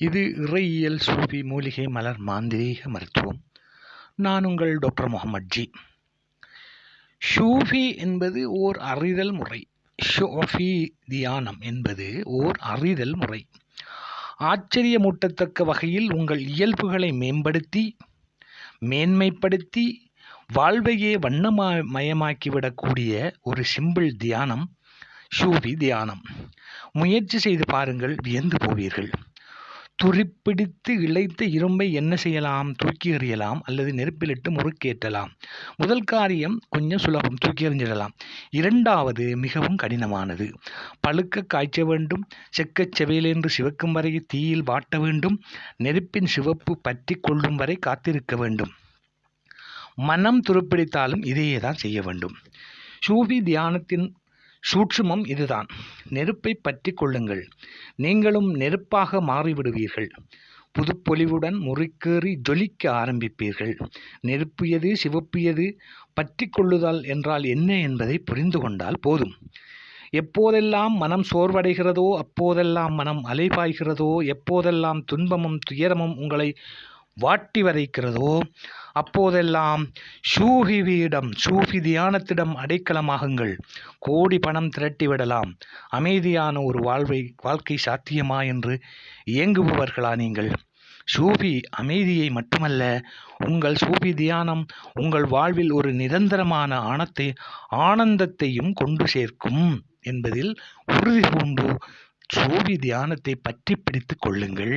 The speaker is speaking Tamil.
இது இறையியல் சூஃபி மூலிகை மலர் மாந்திரீக மருத்துவம். நான் உங்கள் டாக்டர் முகமது ஜி. ஷூஃபி என்பது ஓர் அறிதல் முறை. ஷோஃபி தியானம் என்பது ஓர் அறிதல் முறை. ஆச்சரியமூட்டத்தக்க வகையில் உங்கள் இயல்புகளை மேம்படுத்தி மேன்மைப்படுத்தி வாழ்வையே வண்ணமயமாக்கிவிடக்கூடிய ஒரு சிம்பிள் தியானம் ஷூஃபி தியானம். முயற்சி செய்து பாருங்கள் வியந்து போவீர்கள். துருப்பிடித்து இழைத்த இரும்பை என்ன செய்யலாம்? தூக்கி எறியலாம் அல்லது நெருப்பிலிட்டு முறுக்கேற்றலாம். முதல் காரியம் கொஞ்சம் சுலபம் தூக்கி எறிஞ்சிடலாம். இரண்டாவது மிகவும் கடினமானது. பழுக்க காய்ச்ச வேண்டும் செக்கச் செவையிலென்று சிவக்கும் வரை தீயில் வாட்ட வேண்டும் நெருப்பின் சிவப்பு பற்றி கொள்ளும் வரை காத்திருக்க வேண்டும். மனம் துருப்பிடித்தாலும் இதையே தான் செய்ய வேண்டும். சூபி தியானத்தின் சூட்சுமம் இதுதான். நெருப்பை பற்றி கொள்ளுங்கள். நீங்களும் நெருப்பாக மாறிவிடுவீர்கள். புதுப்பொலிவுடன் முறுக்கேறி ஜொலிக்க ஆரம்பிப்பீர்கள். நெருப்பு எது சிவப்பு எது பற்றி கொள்ளுதல் என்றால் என்ன என்பதை புரிந்து கொண்டால் போதும். எப்போதெல்லாம் மனம் சோர்வடைகிறதோ அப்போதெல்லாம் மனம் அலைபாய்கிறதோ எப்போதெல்லாம் துன்பமும் துயரமும் உங்களை வாட்டி வதைக்கிறதோ? அப்போதெல்லாம் ஷூஹிவியிடம் ஷூஃபி தியானத்திடம் அடைக்கலமாகுங்கள். கோடி பணம் திரட்டிவிடலாம் அமைதியான ஒரு வாழ்வை வாழ்க்கை சாத்தியமா என்று இயங்குபவர்களா நீங்கள்? சூஃபி அமைதியை மட்டுமல்ல உங்கள் சூஃபி தியானம் உங்கள் வாழ்வில் ஒரு நிரந்தரமான ஆணத்தை ஆனந்தத்தையும் கொண்டு சேர்க்கும் என்பதில் உறுதி பூண்டு சூஃபி தியானத்தை பற்றி பிடித்து கொள்ளுங்கள்.